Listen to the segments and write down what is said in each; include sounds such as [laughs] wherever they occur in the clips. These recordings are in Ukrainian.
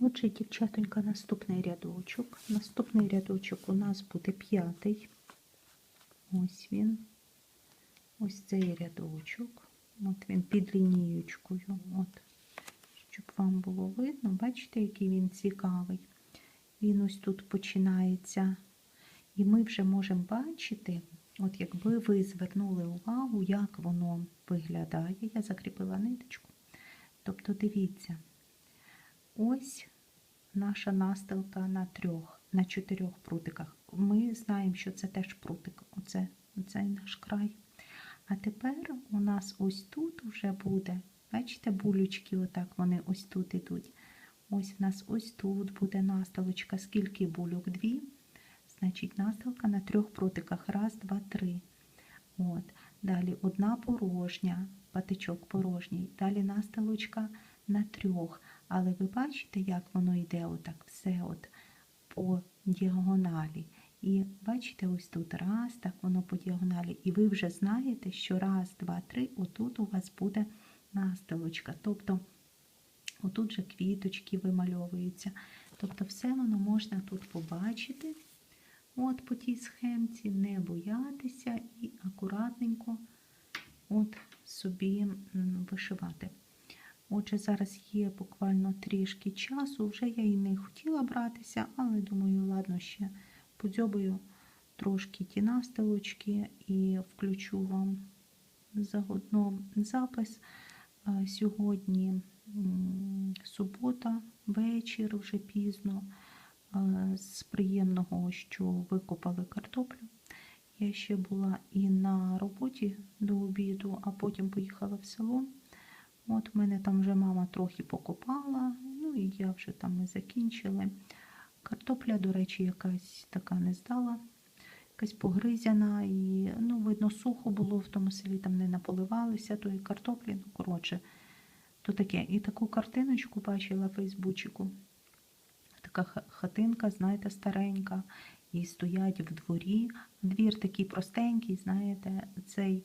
Отже, дівчатонька, наступний рядочок. Наступний рядочок у нас буде п'ятий. Ось він. Ось цей рядочок. От він під лінієчкою. От. Щоб вам було видно, бачите, який він цікавий. Він ось тут починається. І ми вже можемо бачити, от якби ви звернули увагу, як воно виглядає. Я закріпила ниточку. Тобто, дивіться, ось наша настилка на трьох, на чотирьох прутиках. Ми знаємо, що це теж прутик. Оце, оцей наш край. А тепер у нас ось тут вже буде, бачите, булючки, отак вони ось тут ідуть. Ось в нас ось тут буде настилочка. Скільки бульок? Дві. Значить, настилка на трьох прутиках. Раз, два, три. От. Далі одна порожня, патичок порожній. Далі настилочка на трьох. Але ви бачите, як воно йде отак все от по діагоналі. І бачите, ось тут раз, так воно по діагоналі. І ви вже знаєте, що раз, два, три, отут у вас буде настилочка. Тобто, отут же квіточки вимальовуються. Тобто, все воно можна тут побачити. От по тій схемці, не боятися і акуратненько от собі вишивати. Отже, зараз є буквально трішки часу. Вже я і не хотіла братися, але думаю, ладно, ще подзьобаю трошки ті настилочки і включу вам заодно запис. Сьогодні субота, вечір, вже пізно. З приємного, що викопали картоплю. Я ще була і на роботі до обіду, а потім поїхала в село. От в мене там вже мама трохи покопала, ну і я вже там ми закінчили. Картопля, до речі, якась така не здала, якась погризяна, і ну, видно, сухо було в тому селі, там не наполивалися тої картоплі. Ну, коротше, то таке. І таку картиночку бачила в Фейсбучику. Така хатинка, знаєте, старенька, і стоять в дворі. Двір такий простенький, знаєте, цей.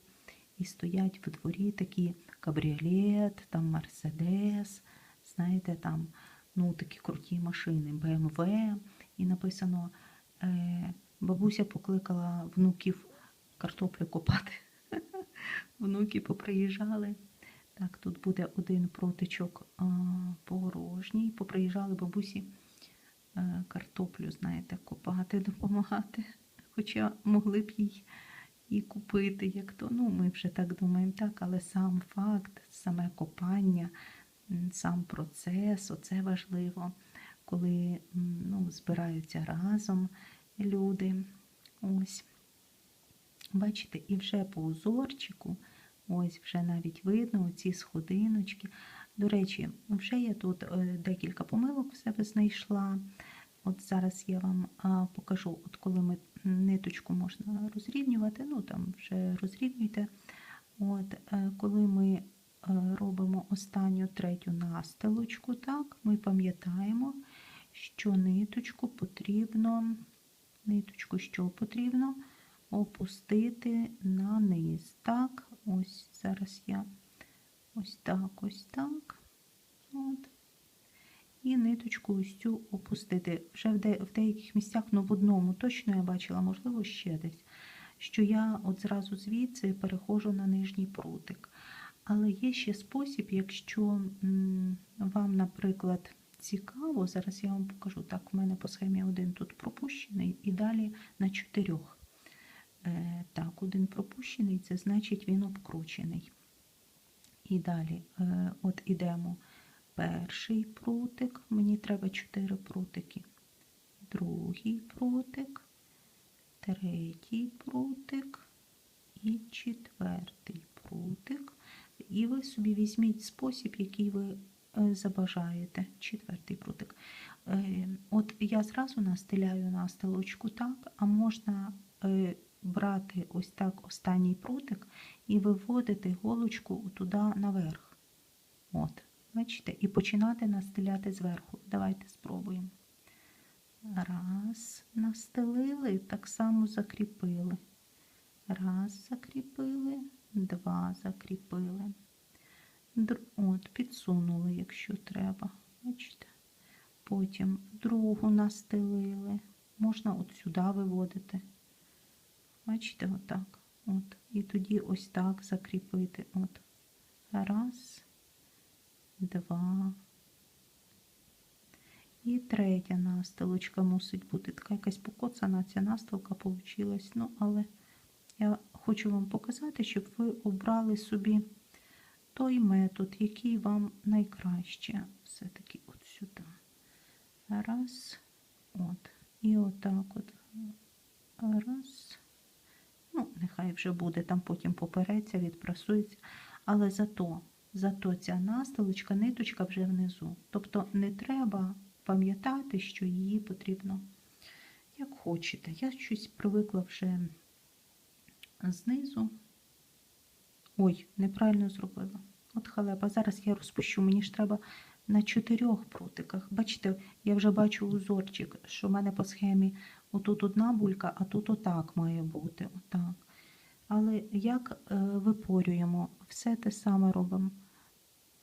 І стоять в дворі такі кабріолет, там Мерседес, знаєте, там ну, такі круті машини, БМВ. І написано, е, бабуся покликала внуків картоплю копати. [laughs] Внуки поприїжджали. Так, тут буде один протичок порожній. Поприїжджали бабусі е, картоплю, знаєте, копати, [laughs] допомагати. Хоча могли б їй і купити, як то. Ну, ми вже так думаємо, так, але сам факт, саме копання, сам процес, оце важливо, коли ну, збираються разом люди. Ось. Бачите, і вже по узорчику, ось вже навіть видно ці сходиночки. До речі, вже я тут е, декілька помилок в себе знайшла. От зараз я вам покажу, от коли ми ниточку можна розрівнювати, ну там вже розрівнюйте. От, е, коли ми е, робимо останню третю настилочку, так, ми пам'ятаємо, що ниточку потрібно, ниточку що потрібно опустити на низ. Так, ось зараз я ось так, ось так. От і ниточку ось цю опустити. Вже в, де, в деяких місцях, ну в одному точно я бачила, можливо, ще десь, що я от зразу звідси переходжу на нижній прутик. Але є ще спосіб, якщо вам, наприклад, цікаво, зараз я вам покажу. Так, в мене по схемі один тут пропущений, і далі на чотирьох. Е, так, один пропущений, це значить він обкручений. І далі, е, от ідемо перший прутик, мені треба 4 прутики, другий прутик, третій прутик і четвертий прутик. І ви собі візьміть спосіб, який ви е, забажаєте. Четвертий прутик. Е, От я зразу настеляю на стелочку так, а можна е, брати ось так останній прутик і виводити голочку туди наверх. От. Бачите, і починати настеляти зверху. Давайте спробуємо. Раз, настелили, так само закріпили. Раз, закріпили, два закріпили. От, підсунули, якщо треба. Бачите? Потім другу настелили. Можна от сюди виводити. Бачите, отак. От. І тоді ось так закріпити. От. Раз, два. І третя настилочка мусить бути. Така якась покоцана ця настилка вийшла. Ну, але я хочу вам показати, щоб ви обрали собі той метод, який вам найкраще. Все-таки от сюди. Раз. От. І отак от. Раз. Ну, нехай вже буде, там потім попереться, відпрасується. Але зато, зато ця настилочка, ниточка вже внизу. Тобто не треба пам'ятати, що її потрібно, як хочете. Я щось привикла вже знизу. Ой, неправильно зробила. От халепа. Зараз я розпущу, мені ж треба на чотирьох прутиках. Бачите, я вже бачу узорчик, що в мене по схемі отут одна булька, а тут отак має бути. Отак. Але як е, випорюємо, все те саме робимо.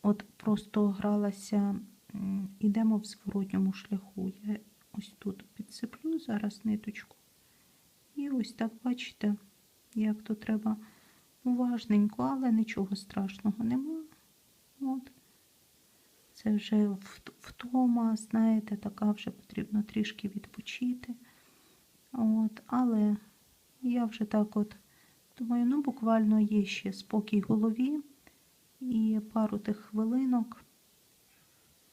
От просто гралася, м, ідемо в зворотньому шляху. Я ось тут підсиплю зараз ниточку. І ось так бачите, як то треба уважненько, але нічого страшного нема. От. Це вже втома, знаєте, така вже потрібно трішки відпочити. От, але я вже так от думаю, ну буквально є ще спокій голові і пару тих хвилинок.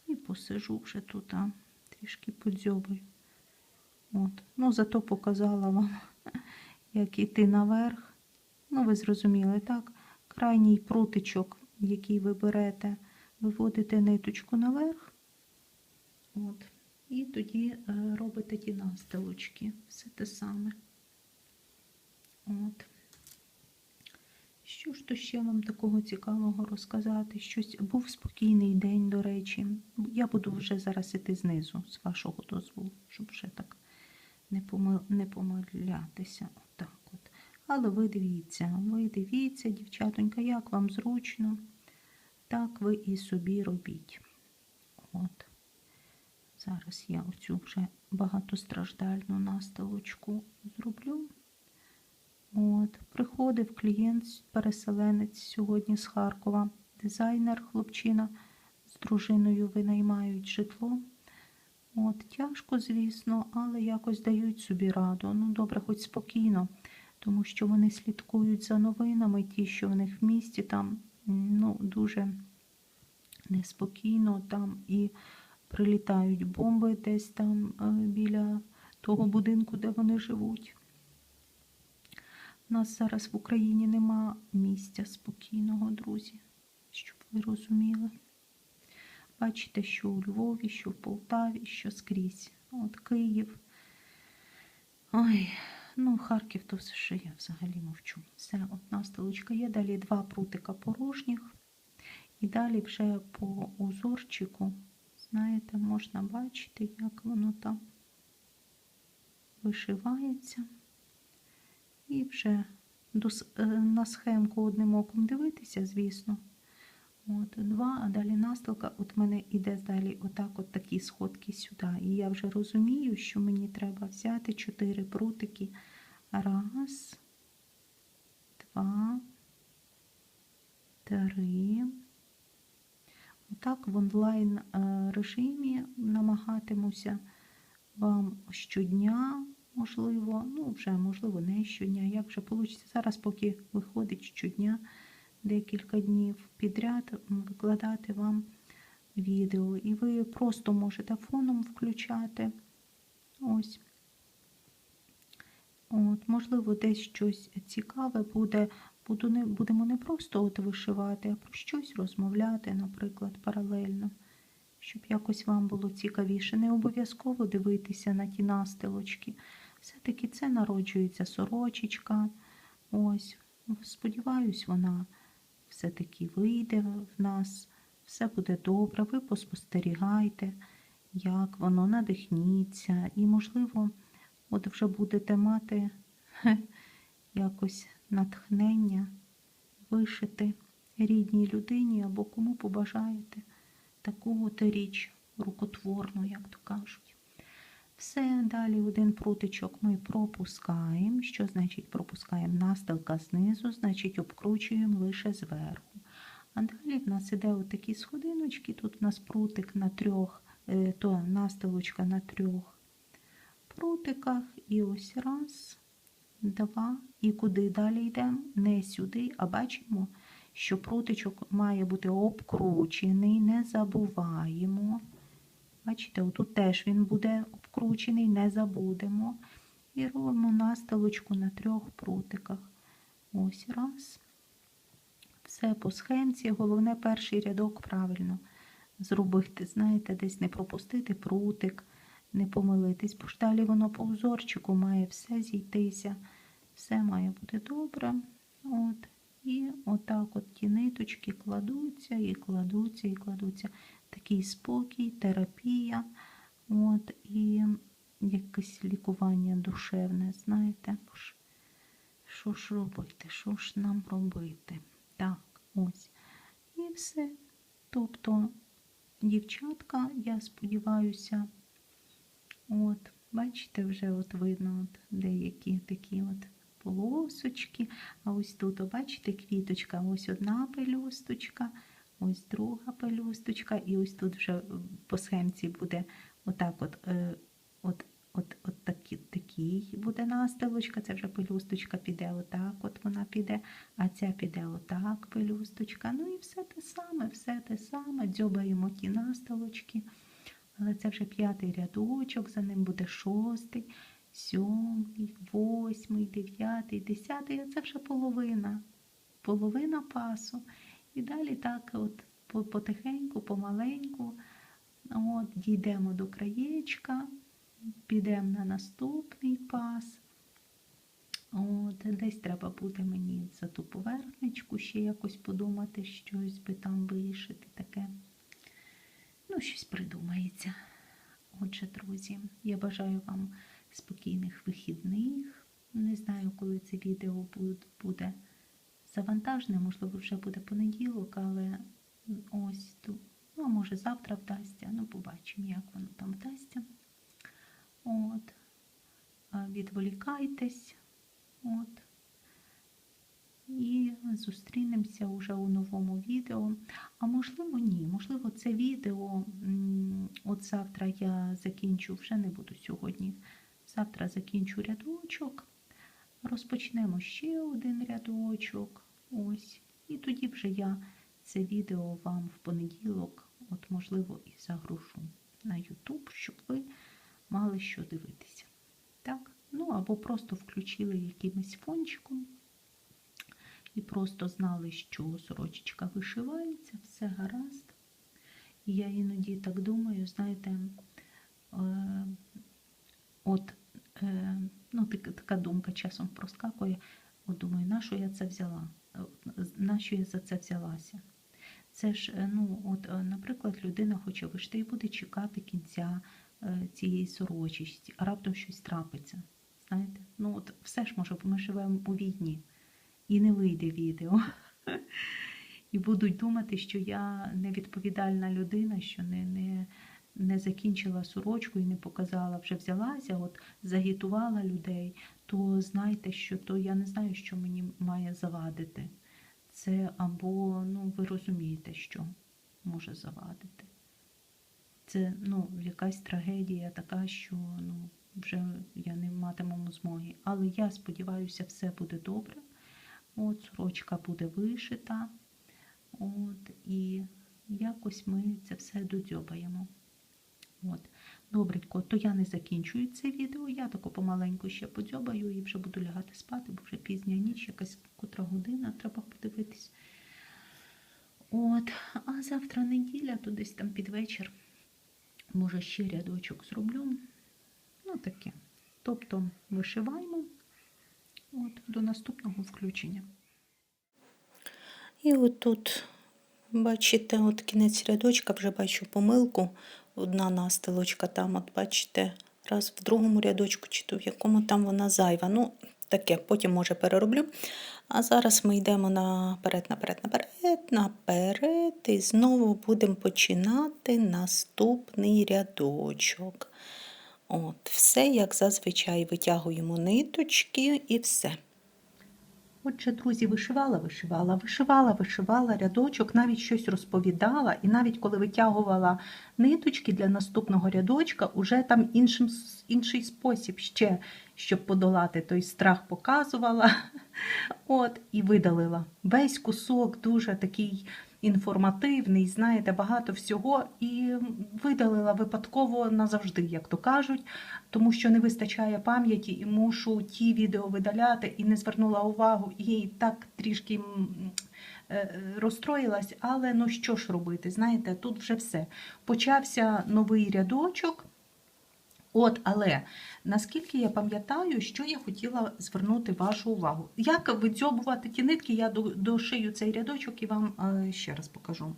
І посижу вже тут, а, трішки подзьобаю. От. Ну, зато показала вам, [laughs] як іти наверх. Ну, ви зрозуміли, так? Крайній прутичок, який ви берете, виводите ниточку наверх. От. І тоді е, робите ті настилочки. Все те саме. От. Що ж то ще вам такого цікавого розказати? Щось був спокійний день, до речі. Я буду вже зараз іти знизу, з вашого дозволу, щоб вже так не, помил... не помилятися. Отак от. Але ви дивіться, ви дивіться, дівчатонька, як вам зручно, так ви і собі робіть. От. Зараз я оцю вже багатостраждальну настилочку зроблю. Приходив клієнт, переселенець сьогодні з Харкова, дизайнер, хлопчина з дружиною винаймають житло. От, тяжко, звісно, але якось дають собі раду. Ну, добре, хоч спокійно, тому що вони слідкують за новинами, ті, що в них в місті, там ну, дуже неспокійно, там і прилітають бомби десь там е, біля того будинку, де вони живуть. У нас зараз в Україні нема місця спокійного, друзі, щоб ви розуміли. Бачите, що у Львові, що в Полтаві, що скрізь. От Київ. Ой, ну Харків то все ще я взагалі мовчу. Все, от настилочка є. Далі два прутика порожніх. І далі вже по узорчику, знаєте, можна бачити, як воно там вишивається. І вже е, на схемку одним оком дивитися, звісно. От, два, а далі настилка. От мене іде далі отак от такі сходки сюди. І я вже розумію, що мені треба взяти чотири прутики. Раз, два, три. Отак в онлайн е, режимі намагатимуся вам щодня, можливо, ну вже, можливо, не щодня, як вже вийде. Зараз, поки виходить щодня, декілька днів підряд викладати вам відео. І ви просто можете фоном включати. Ось. От, можливо, десь щось цікаве буде. Буду не, будемо не просто от вишивати, а про щось розмовляти, наприклад, паралельно, щоб якось вам було цікавіше. Не обов'язково дивитися на ті настилочки. Все-таки це народжується сорочечка. Ось, сподіваюсь, вона все-таки вийде в нас, все буде добре, ви поспостерігайте, як воно надихніться, і, можливо, от вже будете мати хе, якось натхнення вишити рідній людині або кому побажаєте таку от річ рукотворну, як то кажуть. Все, далі один прутичок ми пропускаємо. Що значить пропускаємо? Настилка знизу, значить обкручуємо лише зверху. А далі в нас іде отакі сходиночки. Тут у нас прутик на трьох, е, то настилочка на трьох прутиках. І ось раз, два. І куди далі йдемо? Не сюди, а бачимо, що прутичок має бути обкручений, не забуваємо. Бачите, отут теж він буде обкручений, не забудемо. І робимо настилочку на трьох прутиках. Ось раз. Все по схемці. Головне перший рядок правильно зробити. Знаєте, десь не пропустити прутик, не помилитись, бо ж далі воно по узорчику має все зійтися. Все має бути добре. От. І отак от ті ниточки кладуться і кладуться, і кладуться. Такий спокій, терапія. От, і якесь лікування душевне, знаєте, що ж робити, що ж нам робити? Так, ось. І все. Тобто, дівчатка, я сподіваюся, от, бачите, вже от видно от деякі такі от полосочки. А ось тут, бачите, квіточка, ось одна пелюсточка, ось друга пелюсточка, і ось тут вже по схемці буде отак от, е, от, от, от такі, такий буде настилочка, це вже пелюсточка піде отак, от вона піде, а ця піде отак, пелюсточка. Ну і все те саме, все те саме, дзьобаємо ті настилочки. Але це вже п'ятий рядочок, за ним буде шостий, сьомий, восьмий, дев'ятий, десятий, це вже половина. Половина пасу. І далі так от потихеньку, помаленьку, от, дійдемо до краєчка, підемо на наступний пас. От, десь треба буде мені за ту поверхничку ще якось подумати, щось би там вишити таке. Ну, щось придумається. Отже, друзі, я бажаю вам спокійних вихідних. Не знаю, коли це відео буд- буде завантажене, можливо, вже буде понеділок, але ось тут. Ну, а може завтра вдасться. Ну, побачимо, як воно там вдасться. От. Відволікайтесь. От. І зустрінемося вже у новому відео. А можливо, ні. Можливо, це відео. От завтра я закінчу, вже не буду сьогодні. Завтра закінчу рядочок. Розпочнемо ще один рядочок. Ось. І тоді вже я це відео вам в понеділок, от можливо, і загрушу на YouTube, щоб ви мали що дивитися. Так? Ну або просто включили якимось фончиком і просто знали, що сорочечка вишивається, все гаразд. І я іноді так думаю, знаєте, е, от е, ну, так- така думка часом проскакує. От думаю, на що я це взяла? На що я за це взялася? Це ж, е, ну, от, е, наприклад, людина хоче вишити і буде чекати кінця е, цієї сорочості, а раптом щось трапиться. Знаєте? Ну, от все ж може, бо ми живемо у війні і не вийде відео. [laughs] І будуть думати, що я невідповідальна людина, що не, не, не закінчила сорочку і не показала, вже взялася, от загітувала людей, то знайте, що то я не знаю, що мені має завадити. Це або, ну, ви розумієте, що може завадити. Це ну, якась трагедія така, що ну, вже я не матиму змоги. Але я сподіваюся, все буде добре. От, сорочка буде вишита. От, і якось ми це все додзьобаємо. От. Добренько, то я не закінчую це відео, я тако помаленьку ще подзьобаю і вже буду лягати спати, бо вже пізня ніч, якась котра година, треба подивитись. От, а завтра неділя, то десь там під вечір. Може, ще рядочок зроблю. Ну, таке. Тобто вишиваємо от, до наступного включення. І отут, бачите, от кінець рядочка, вже бачу помилку. Одна настилочка там, от бачите, раз в другому рядочку, чи то в якому там вона зайва. Ну, таке, потім може перероблю. А зараз ми йдемо наперед, наперед, наперед, наперед. І знову будемо починати наступний рядочок. От, Все, як зазвичай, витягуємо ниточки і все. Отже, друзі, вишивала, вишивала, вишивала, вишивала рядочок, навіть щось розповідала, і навіть коли витягувала ниточки для наступного рядочка, уже там іншим, інший спосіб ще, щоб подолати той страх, показувала. От, і видалила. Весь кусок дуже такий інформативний, знаєте, багато всього, і видалила випадково назавжди, як то кажуть, тому що не вистачає пам'яті і мушу ті відео видаляти, і не звернула увагу, і так трішки е, розстроїлась, але ну що ж робити, знаєте, тут вже все. Почався новий рядочок. От, але наскільки я пам'ятаю, що я хотіла звернути вашу увагу. Як видзьобувати ті нитки, я дошию цей рядочок і вам е, ще раз покажу.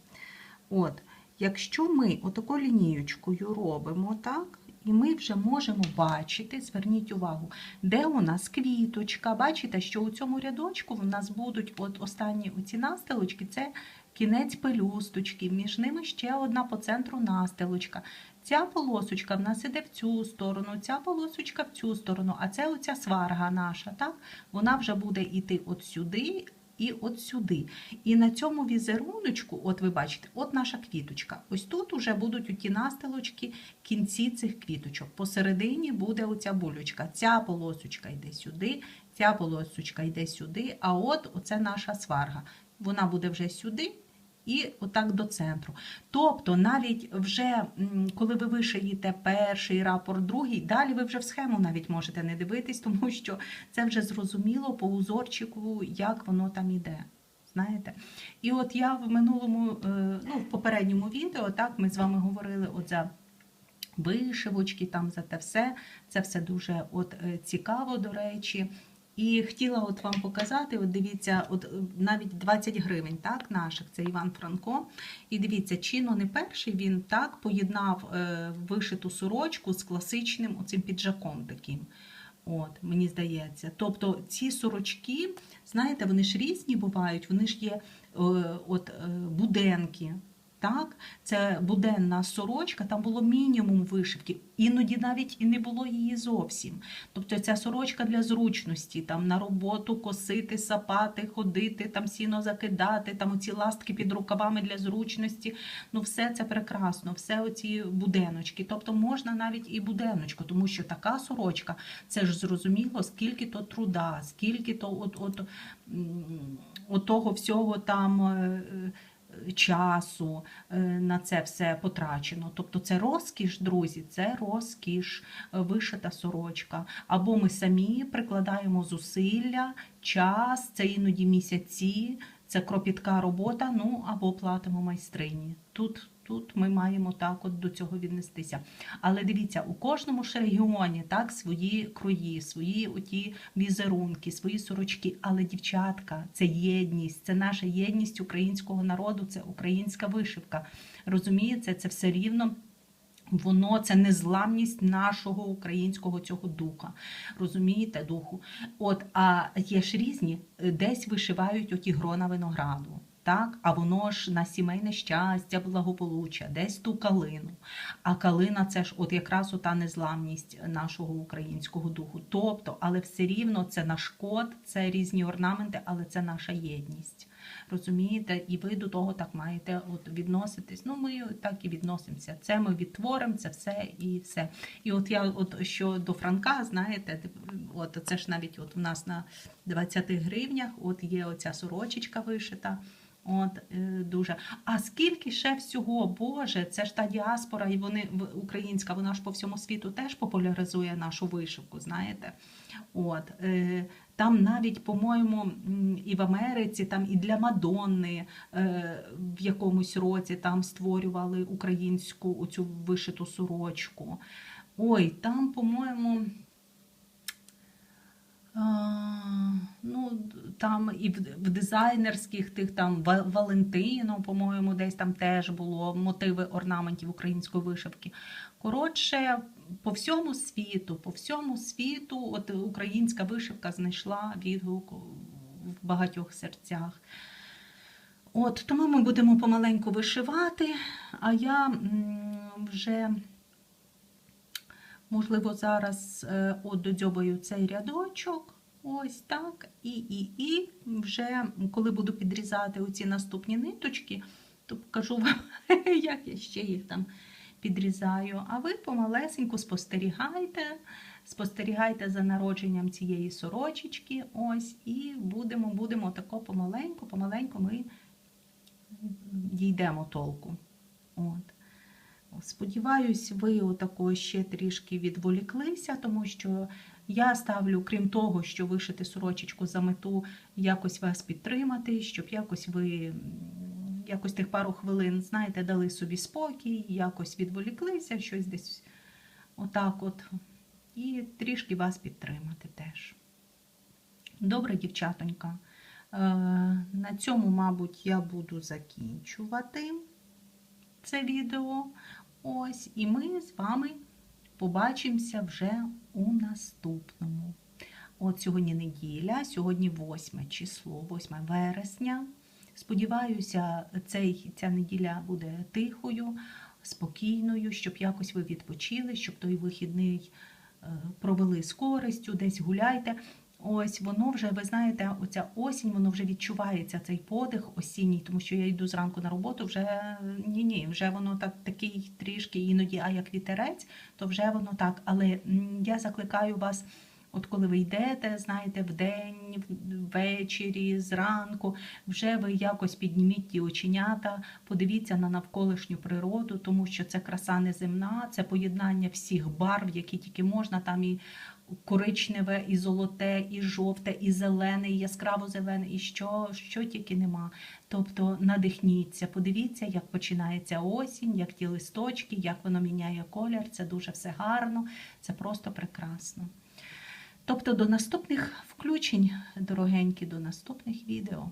От, якщо ми отаку лінієчкою робимо, так, і ми вже можемо бачити, зверніть увагу, де у нас квіточка. Бачите, що у цьому рядочку в нас будуть от останні оці настилочки, це кінець пелюсточки, між ними ще одна по центру настилочка. Ця полосочка в нас іде в цю сторону, ця полосочка в цю сторону, а це оця сварга наша, так? Вона вже буде йти от сюди і от сюди. І на цьому візеруночку, от ви бачите, от наша квіточка. Ось тут уже будуть оті настилочки, кінці цих квіточок. Посередині буде оця булючка. Ця полосочка йде сюди, ця полосочка йде сюди, а от оце наша сварга. Вона буде вже сюди і отак до центру. Тобто, навіть вже коли ви вишиєте перший рапорт, другий, далі ви вже в схему навіть можете не дивитись, [laughs] тому що це вже зрозуміло по узорчику, як воно там іде. Знаєте? І от я в минулому, е, ну, в попередньому відео, так, ми з вами говорили от за вишивочки, там за те все. Це все дуже от, е, цікаво, до речі. І хотіла от вам показати, от дивіться, от е, навіть 20 гривень так, наших, це Іван Франко. І дивіться, чино не перший він так поєднав е, вишиту сорочку з класичним оцим піджаком таким. От, мені здається. Тобто ці сорочки, знаєте, вони ж різні бувають, вони ж є е, от, буденки. Так, це буденна сорочка, там було мінімум вишивки, іноді навіть і не було її зовсім. Тобто ця сорочка для зручності, там на роботу косити, сапати, ходити, там сіно закидати, там оці ластки під рукавами для зручності. Ну, все це прекрасно, все оці буденочки. Тобто можна навіть і буденочку, тому що така сорочка, це ж зрозуміло, скільки то труда, скільки то от, от, м, от того всього там. Часу е, на це все потрачено. Тобто це розкіш, друзі, це розкіш, е, вишита сорочка. Або ми самі прикладаємо зусилля, час, це іноді місяці, це кропітка робота, ну або платимо майстрині. Тут, тут ми маємо так от до цього віднестися. Але дивіться, у кожному ж регіоні так свої крої, свої оті візерунки, свої сорочки. Але дівчатка, це єдність, це наша єдність українського народу, це українська вишивка. Розумієте, це все рівно. Воно це незламність нашого українського цього духа. Розумієте, духу? От, а є ж різні, десь вишивають оті грона винограду. Так, а воно ж на сімейне щастя, благополуччя, десь ту калину. А калина це ж от якраз ота незламність нашого українського духу. Тобто, але все рівно це наш код, це різні орнаменти, але це наша єдність. Розумієте? І ви до того так маєте от відноситись. Ну, ми так і відносимося. Це ми відтворимо, це все і все. І от я, от що до Франка, знаєте, от це ж навіть от у нас на 20 гривнях от є оця сорочечка вишита. От е, дуже. А скільки ще всього, Боже, це ж та діаспора, і вони українська, вона ж по всьому світу теж популяризує нашу вишивку, знаєте. От, е, там навіть, по-моєму, і в Америці, там і для Мадонни е, в якомусь році там створювали українську оцю вишиту сорочку. Ой, там, по-моєму. Ну, там і в, дизайнерських тих там Ва- Валентино, по-моєму, десь там теж було мотиви орнаментів української вишивки. Коротше, по всьому світу, по всьому світу, от українська вишивка знайшла відгук в багатьох серцях. От, тому ми будемо помаленьку вишивати, а я вже, можливо, зараз е, от додзьобаю цей рядочок. Ось так. І, і, і вже коли буду підрізати оці наступні ниточки, то покажу вам, [laughs] як я ще їх там підрізаю. А ви помалесеньку спостерігайте, спостерігайте за народженням цієї сорочечки. Ось, і будемо, будемо тако помаленьку, помаленьку ми дійдемо толку. От. Сподіваюсь, ви отако ще трішки відволіклися, тому що я ставлю, крім того, що вишити сорочечку за мету, якось вас підтримати, щоб якось ви якось тих пару хвилин, знаєте, дали собі спокій, якось відволіклися, щось десь отак от. І трішки вас підтримати теж. Добре, дівчатонька. Е, На цьому, мабуть, я буду закінчувати це відео. Ось, і ми з вами побачимося вже у наступному. От сьогодні неділя, сьогодні 8 число, 8 вересня. Сподіваюся, цей, ця неділя буде тихою, спокійною, щоб якось ви відпочили, щоб той вихідний е, провели з користю, десь гуляйте. Ось воно вже, ви знаєте, оця осінь, воно вже відчувається цей подих осінній, тому що я йду зранку на роботу, вже ні-ні, вже воно так такий трішки іноді, а як вітерець, то вже воно так. Але я закликаю вас. От коли ви йдете, знаєте, вдень, ввечері, зранку, вже ви якось підніміть ті оченята, подивіться на навколишню природу, тому що це краса неземна, це поєднання всіх барв, які тільки можна, там і коричневе, і золоте, і жовте, і зелене, і яскраво зелене, і що, що тільки нема. Тобто надихніться, подивіться, як починається осінь, як ті листочки, як воно міняє колір. Це дуже все гарно, це просто прекрасно. Тобто до наступних включень, дорогенькі, до наступних відео.